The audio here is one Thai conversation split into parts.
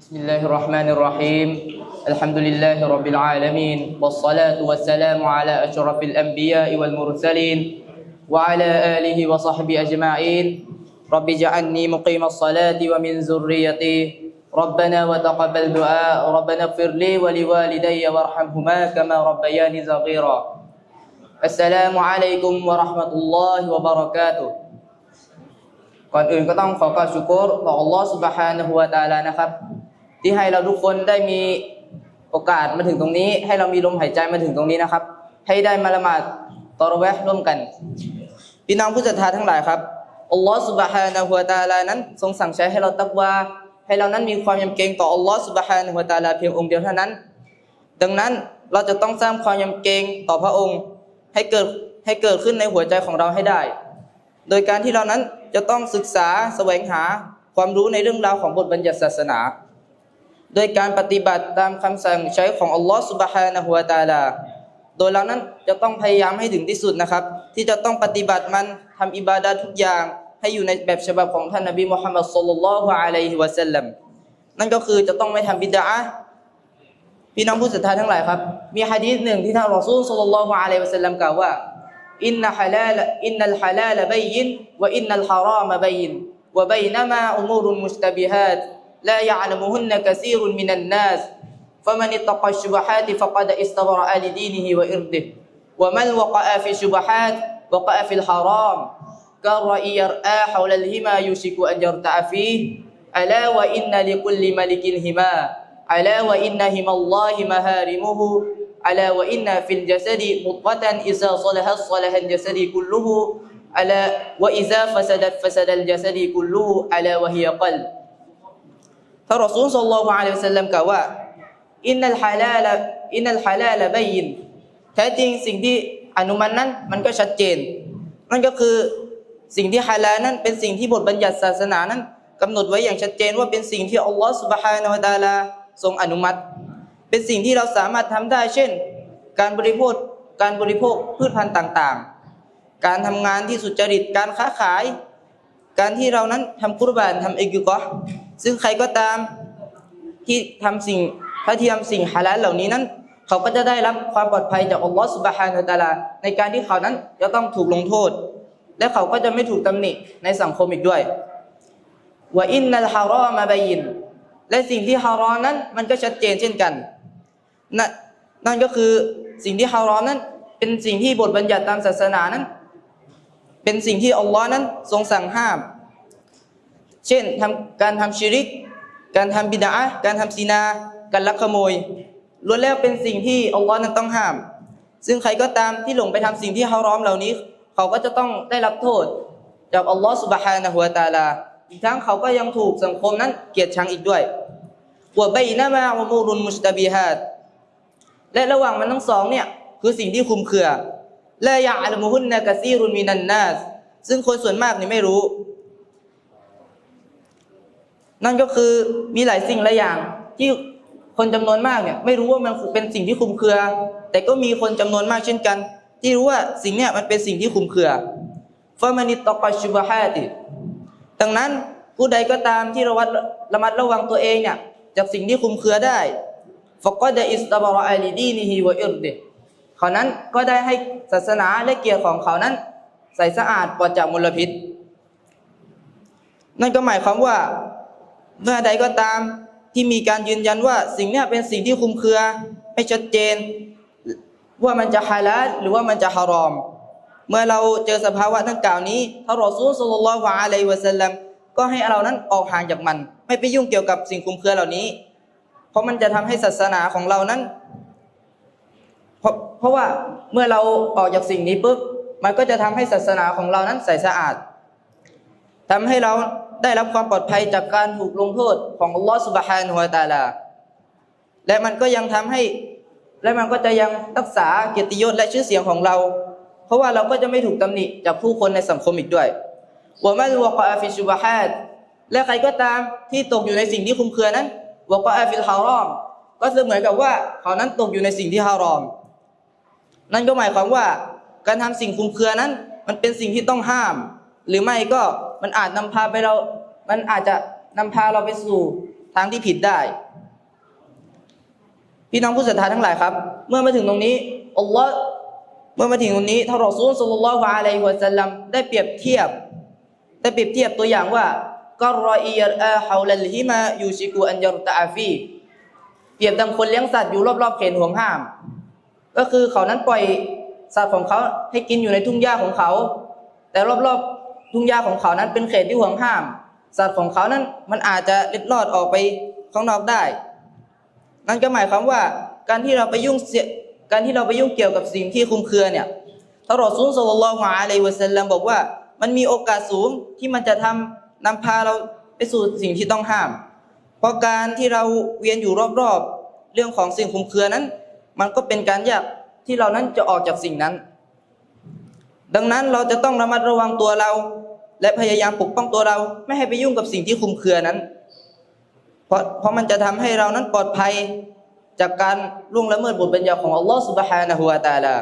بسم الله الرحمن الرحيم الحمد لله رب العالمين والصلاة والسلام على أشرف الأنبياء والمرسلين وعلى آله وصحبه أجمعين رب اجعلني مقيم الصلاة ومن ذريتي ربنا وتقبل دعاء ربنا اغفر لي ولوالدي وارحمهما كما ربياني صغيرا السلام عليكم ورحمة الله وبركاته ก่อนอื่นก็ต้องขอกราบชุกรต่ออัลลอฮฺสุบฮานะฮูวะตะอาลานะครับ ที่ให้เราทุกคนได้มีโอกาสมาถึงตรงนี้ ให้เรามีลมหายใจมาถึงตรงนี้นะครับ ให้ได้มาละหมาดตอราะเวห์ร่วมกัน พี่น้องผู้ศรัทธาทั้งหลายครับอัลลอฮฺสุบฮานะฮูวตาลานั้น ทรงสั่งใช้ให้เราตักวาให้เรานั้นมีความยำเกรงต่ออัลลอฮฺสุบฮานะฮูวตาลาเพียงองค์เดียวเท่านั้น ดังนั้นเราจะต้องสร้างความยำเกรงต่อพระองค์ให้เกิดให้เกิดขึ้นในหัวใจของเราให้ได้ โดยการที่เรานั้นจะต้องศึกษาแสวงหาความรู้ในเรื่องราวของบทบัญญัติศาสนา โดยการปฏิบัติตามคำสั่งใช้ของอัลลอฮฺสุบฮานะฮูวะตาลา โดยเรานั้นจะต้องพยายามให้ถึงที่สุดนะครับ ที่จะต้องปฏิบัติมันทำอิบาดาทุกอย่างให้อยู่ในแบบฉบับของท่านนบีมุฮัมมัดสุลลัลลอฮุอะลัยฮิวะสัลลัมนั่นก็คือจะต้องไม่ทำบิดาห์พี่น้องผู้ศรัทธาทั้งหลายครับ มีฮะดีษหนึ่งที่ท่านรอซูลสุลลัลลอฮุอะลัยฮิวะสัลลัมกล่าวว่าอินนัฮะลาลอินนัลฮะลาลบัยินวะอินนัลฮารามบัยินวะบัยนมาอุมูรุมุสตบิฮา لا يعلمهن كثير من الناس. فمن اتقى الشبهات فقد استبرأ لدينه وإرده. ومن وقع في الشبهات وقع في الحرام. كالرأي يرآ حول الهما يوشك أن يرتع فيه. ألا وإن لكل ملك هما. ألا وإن هما الله مهارمه. ألا وإن في الجسد مطبة إذا صلح صلح الجسد كله. ألا وإذا فسدت فسد الجسد كله. ألا وهي قلب. ท่านรอซูลศ็อลลัลลอฮุอะลัยฮิวสัลลัมกล่าวว่าอินนัลฮาลาลอินนัลฮาลาลบัยินแท้จริงสิ่งที่อนุมันนั้นมันก็ชัดเจน นั่นก็คือสิ่งที่ฮาลาลนั้นเป็นสิ่งที่บทบัญญัติศาสนานั้นกำหนดไว้อย่างชัดเจนว่าเป็นสิ่งที่อัลลอฮฺสุบฮานะฮูวะตาลาทรงอนุมัติ เป็นสิ่งที่เราสามารถทำได้ เช่น การบริโภคการบริโภคพืชพันธุ์ต่างๆ การทำงานที่สุจริตการค้าขาย การที่เรานั้นทำกุรบานทำเอกิกอ ซึ่งใครก็ตามที่ทำสิ่งถ้าที่ทำสิ่งฮาลาลเหล่านี้นั้น เขาก็จะได้รับความปลอดภัยจากอัลลอฮฺสุบฮานาตาลา ในการที่เขานั้นจะต้องถูกลงโทษ และเขาก็จะไม่ถูกตำหนิในสังคมอีกด้วยว่าอินนัลฮารอมาบยิน และสิ่งที่ฮารอนั้นมันก็ชัดเจนเช่นกันนั่นนั่นก็คือสิ่งที่ฮารอมนั้น เป็นสิ่งที่บทบัญญัติตามศาสนานั้น เป็นสิ่งที่อัลลอฮ์นั้นทรงสั่งห้าม เช่นทำการทำชิริก การทำบิดาการทำซีนา การลักขโมยล้วนแล้วเป็นสิ่งที่อัลลอฮ์นั้นต้องห้าม ซึ่งใครก็ตามที่หลงไปทำสิ่งที่ฮารอมเหล่านี้ เขาก็จะต้องได้รับโทษ จากอัลลอฮ์สุบฮานะฮุวาตาลาอีกทั้งเขาก็ยังถูกสังคมนั้นเกลียดชังอีกด้วยวะบัยนะมาอุมูรุนมุสตาบิฮาดและระหว่างมันทั้งสองเนี่ยคือสิ่งที่คุมเครือและยาอัลมุฮุนนะกะซีรุนมินันนาสซึ่งคนส่วนมากนี่ไม่รู้ นั่นก็คือมีหลายสิ่งหลายอย่างที่คนจำนวนมากเนี่ยไม่รู้ว่ามันเป็นสิ่งที่คุมเครือ แต่ก็มีคนจำนวนมากเช่นกัน ที่รู้ว่าสิ่งเนี้ยมันเป็นสิ่งที่คุมเครือฟามานิตตอกัชชุบะฮาติดังนั้นผู้ใดก็ตามที่ระวัดระมัดระวังตัวเองเนี่ยจากสิ่งที่คุมเครือได้ฟกดอิสตาบะอาลีดีนิฮิวะอิรดิเขานั้นก็ได้ให้ศาสนาและเกียรติของเขานั้น ใสสะอาดปลอดจากมลพิษ นั่นก็หมายความว่า เมื่อใดก็ตามที่มีการยืนยันว่าสิ่งนี้เป็นสิ่งที่คุมเครือ ไม่ชัดเจน ว่ามันจะฮาลาลหรือว่ามันจะฮารอม เมื่อเราเจอสภาวะดังกล่าวนี้ท่านรอซูลสุลลัลลอฮุอะลัยวะสัลลัมก็ให้เรานั้นออกห่างจากมัน ไม่ไปยุ่งเกี่ยวกับสิ่งคุมเครือเหล่านี้ เพราะมันจะทำให้ศาสนาของเรานั้น เพราะเพราะว่าเมื่อเราออกจากสิ่งนี้ปุ๊บมันก็จะทำให้ศาสนาของเรานั้นใสสะอาด ทำให้เราได้รับความปลอดภัยจากการถูกลงโทษของอัลลอฮฺสุบฮานุวะตาลา และมันก็ยังทำให้ และมันก็จะยังรักษาเกียรติยศและชื่อเสียงของเรา เพราะว่าเราก็จะไม่ถูกตำหนิจากผู้คนในสังคมอีกด้วยวะมันวะกะฟิชุบฮาดและใครก็ตามที่ตกอยู่ในสิ่งที่คลุมเคือนั้นวะกะฟิลฮารอม ก็เสมือนกับว่าเขานั้นตกอยู่ในสิ่งที่ฮารอม นั่นก็หมายความว่าการทำสิ่งคลุมเคือนั้น มันเป็นสิ่งที่ต้องห้าม หรือไม่ก็ มันอาจนำพาไปเรา มันอาจจะนำพาเราไปสู่ทางที่ผิดได้ พี่น้องผู้ศรัทธาทั้งหลายครับ เมื่อมาถึงตรงนี้อัลลอฮ์เมื่อมาถึงตรงนี้ท่านรอซูลสุลลัลลอฮุอะลัยฮิวะสัลลัมได้เปรียบเทียบ ได้เปรียบเทียบตัวอย่างว่าก็รออียรอาฮาวลัลฮิมายูชิกูอันยารุตะอาฟีเปรียบดังคนเลี้ยงสัตว์อยู่รอบๆเขตห่วงห้าม ก็คือเขานั้นปล่อยสัตว์ของเขาให้กินอยู่ในทุ่งหญ้าของเขา แต่รอบๆ ทุ่งหญ้าของเขานั้นเป็นเขตที่ห่วงห้าม สัตว์ของเขานั้นมันอาจจะเล็ดลอดออกไปข้างนอกได้ นั่นก็หมายความว่าการที่เราไปยุ่งเการที่เราไปยุ่งเกี่ยวกับสิ่งที่คลุมเครือเนี่ยทารอซูลศ็อลลัลลอฮุอะลัยวะซัลลัมบอกว่า มันมีโอกาสสูงที่มันจะทำนำพาเราไปสู่สิ่งที่ต้องห้าม เพราะการที่เราเวียนอยู่รอบๆ เรื่องของสิ่งคลุมเครือนั้น มันก็เป็นการยากที่เรานั้นจะออกจากสิ่งนั้น ดังนั้นเราจะต้องระมัดระวังตัวเรา และพยายามปกป้องตัวเรา ไม่ให้ไปยุ่งกับสิ่งที่คลุมเครือนั้น เพราะเพราะมันจะทำให้เรานั้นปลอดภัยจากการล่วงละเมิดบทบัญญัติของอัลลอฮ์ سبحانه และ تعالى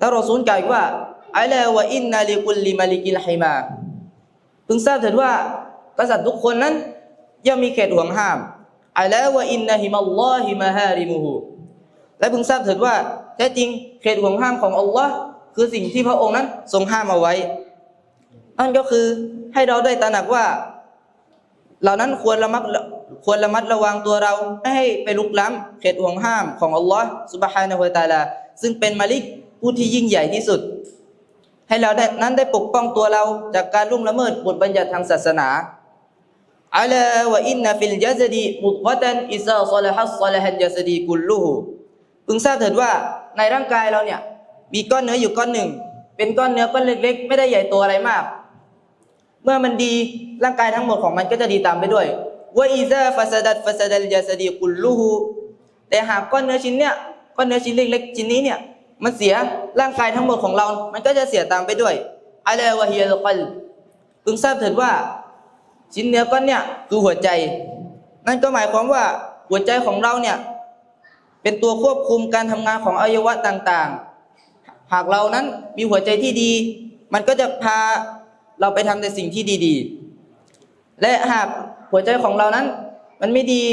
ถ้ารอซูลกล่าวอีกว่าอัลาวะอินนาลิกุลลิมาลิกิลฮิมาพึงทราบเถิดว่ากษัตริย์ทุกคนนั้นย่อมมีเขตห่วงห้ามอัลาวะอินนาฮิมัลลอฮิมาฮาริมุฮูและพึงทราบเถิดว่าแท้จริงเขตห่วงห้ามของอัลลอฮ์ คือสิ่งที่พระองค์นั้นทรงห้ามเอาไว้นั่นก็คือให้เราได้ตระหนักว่า เหล่านั้นควรระมัดควรระมัดระวังตัวเราไม่ให้ไปลุกล้ำเขตห่วงห้ามของอัลลอฮ์สุบฮานะฮูวะตาลา ซึ่งเป็นมาลิกผู้ที่ยิ่งใหญ่ที่สุด ให้เราได้นั้นได้ปกป้องตัวเราจากการล่วงละเมิดบทบัญญัติทางศาสนาอัลาวะอินนฟิลจัซดีมุดวะตันอิซาซอลฮัสซอลฮันจัซดีกุลลูฮูพึงทราบเถิดว่าในร่างกายเราเนี่ย มีก้อนเนื้ออยู่ก้อนหนึ่ง เป็นก้อนเนื้อก้อนเล็ก ๆ ไม่ได้ใหญ่โตอะไรมาก เมื่อมันดีร่างกายทั้งหมดของมันก็จะดีตามไปด้วยว่าอีซาฟาซาดัตฟาซาดัลยาสดีกุลลูฮูแต่หากก้อนเนื้อชิ้นเนี้ยก้อนเนื้อชิ้นเล็กๆชิ้นนี้เนี่ยมันเสียร่างกายทั้งหมดของเรา มันก็จะเสียตามไปด้วยอะลาวะฮิยัลกัลพึงทราบเถิดว่า ชิ้นเนื้อก้อนเนี่ยคือหัวใจ นั่นก็หมายความว่าหัวใจของเราเนี่ยเป็นตัวควบคุมการทำงานของอวัยวะต่างๆ หากเรานั้นมีหัวใจที่ดี มันก็จะพาเราไปทำแต่สิ่งที่ดีๆ และหากหัวใจของเรานั้น มันไม่ดี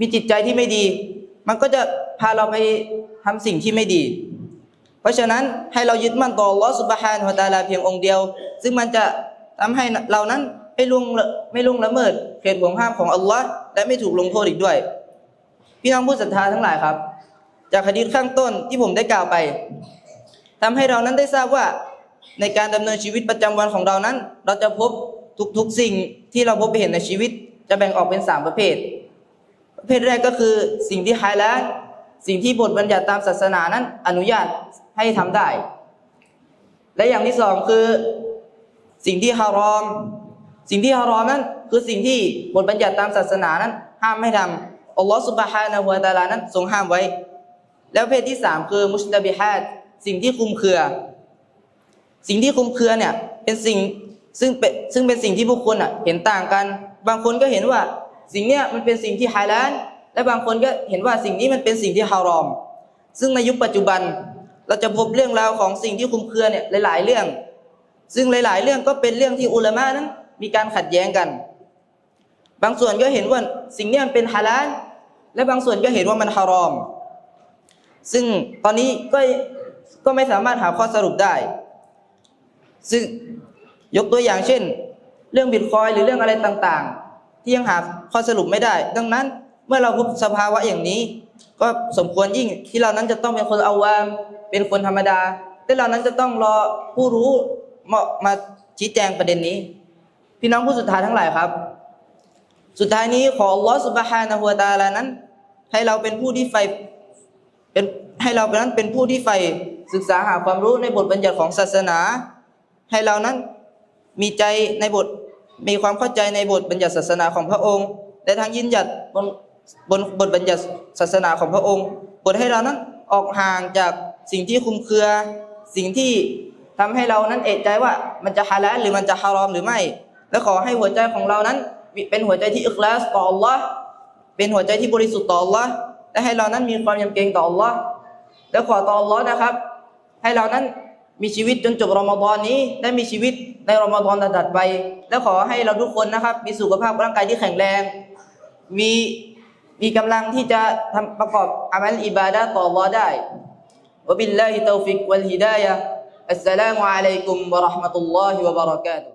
มีจิตใจที่ไม่ดี มันก็จะพาเราไปทำสิ่งที่ไม่ดี เพราะฉะนั้นให้เรายึดมั่นต่อลอสุบฮานะฮูวะตาลาเพียงองค์เดียว ซึ่งมันจะทำให้เรานั้นไม่ล่วงไม่ล่วงละเมิดเขตห่วงห้ามของอัลลอฮ์และไม่ถูกลงโทษอีกด้วย พี่น้องผู้ศรัทธาทั้งหลายครับ จากคดีข้างต้นที่ผมได้กล่าวไป ทำให้เรานั้นได้ทราบว่าในการดำเนินชีวิตประจำวันของเรานั้น เราจะพบทุกๆสิ่งที่เราพบไปเห็นในชีวิต จะแบ่งออกเป็นสามประเภท ประเภทแรกก็คือสิ่งที่ฮาลาลสิ่งที่บทบัญญัติตามศาสนานั้น อนุญาตให้ทำได้ และอย่างที่สองคือสิ่งที่ฮารอม สิ่งที่ฮารอมนั้นคือสิ่งที่บทบัญญัติตามศาสนานั้น ห้ามไม่ทำอัลลอฮฺสุบฮานะฮูวะตาลานั้นทรงห้ามไว้ แล้วประเภทที่สามคือมุชตะบิฮัด สิ่งที่คุมเครือ สิ่งที่คุมเครือเนี่ย เป็นสิ่งซึ่งเป็นซึ่งเป็นสิ่งที่ผู้คนอะ เห็นต่างกัน บางคนก็เห็นว่า สิ่งเนี้ยมันเป็นสิ่งที่ฮาลาลและบางคนก็เห็นว่าสิ่งนี้มันเป็นสิ่งที่ฮารอม ซึ่งในยุคปัจจุบันเราจะพบเรื่องราวของสิ่งที่คุมเครือเนี่ยหลาย ๆ เรื่อง ซึ่งหลาย ๆ เรื่องก็เป็นเรื่องที่อุลามะนั้น มีการขัดแย้งกัน บางส่วนก็เห็นว่าสิ่งนี้มันเป็นฮาลาลและบางส่วนก็เห็นว่ามันฮารอม ซึ่งตอนนี้ก็ ก็ไม่สามารถหาข้อสรุปได้ ซึ่งยกตัวอย่างเช่น เรื่องบิตคอยหรือเรื่องอะไรต่างๆ ที่ยังหาข้อสรุปไม่ได้ ดังนั้นเมื่อเราพบสภาวะอย่างนี้ ก็สมควรยิ่งที่เรานั้นจะต้องเป็นคนเอาวามเป็นคนธรรมดาแต่เรานั้นจะต้องรอผู้รู้เหมาะมาชี้แจงประเด็นนี้ พี่น้องผู้สุดท้ายทั้งหลายครับ สุดท้ายนี้ขออัลลอฮฺสุบฮานะฮูวะตาลานั้น ให้เราเป็นผู้ที่ใฝ่เป็นให้เราเป็นนั้นเป็นผู้ที่ใฝ่ ศึกษาหาความรู้ในบทบัญญัติของศาสนา ให้เรานั้นมีใจในบทมีความเข้าใจในบทบัญญัติศาสนาของพระองค์และทางยืนหยัดบนบนบทบัญญัติศาสนาของพระองค์บทให้เรานั้นออกห่างจากสิ่งที่คุมเครือ สิ่งที่ทำให้เรานั้นเอะใจว่ามันจะฮาลาลหรือมันจะฮารอมหรือไม่ และขอให้หัวใจของเรานั้น เป็นหัวใจที่อิคลาสต่อ Allah เป็นหัวใจที่บริสุทธิ์ต่อ Allah และให้เรานั้นมีความยำเกรงต่อ Allah และขอต่อ Allah นะครับ ให้เรานั้นมีชีวิตจนจบรอมฎอนนี้ ได้มีชีวิตในรอมฎอนตัดๆไป และขอให้เราทุกคนนะครับ มีสุขภาพร่างกายที่แข็งแรง มีมีกำลังที่จะทำประกอบอามัลอิบาดะต่อรอได้วบิลลาฮิตอฟิกวัลฮิดายะอัสสลามุอะลัยกุมวะราะห์มะตุลลอฮิวะบะเราะกาตุฮ์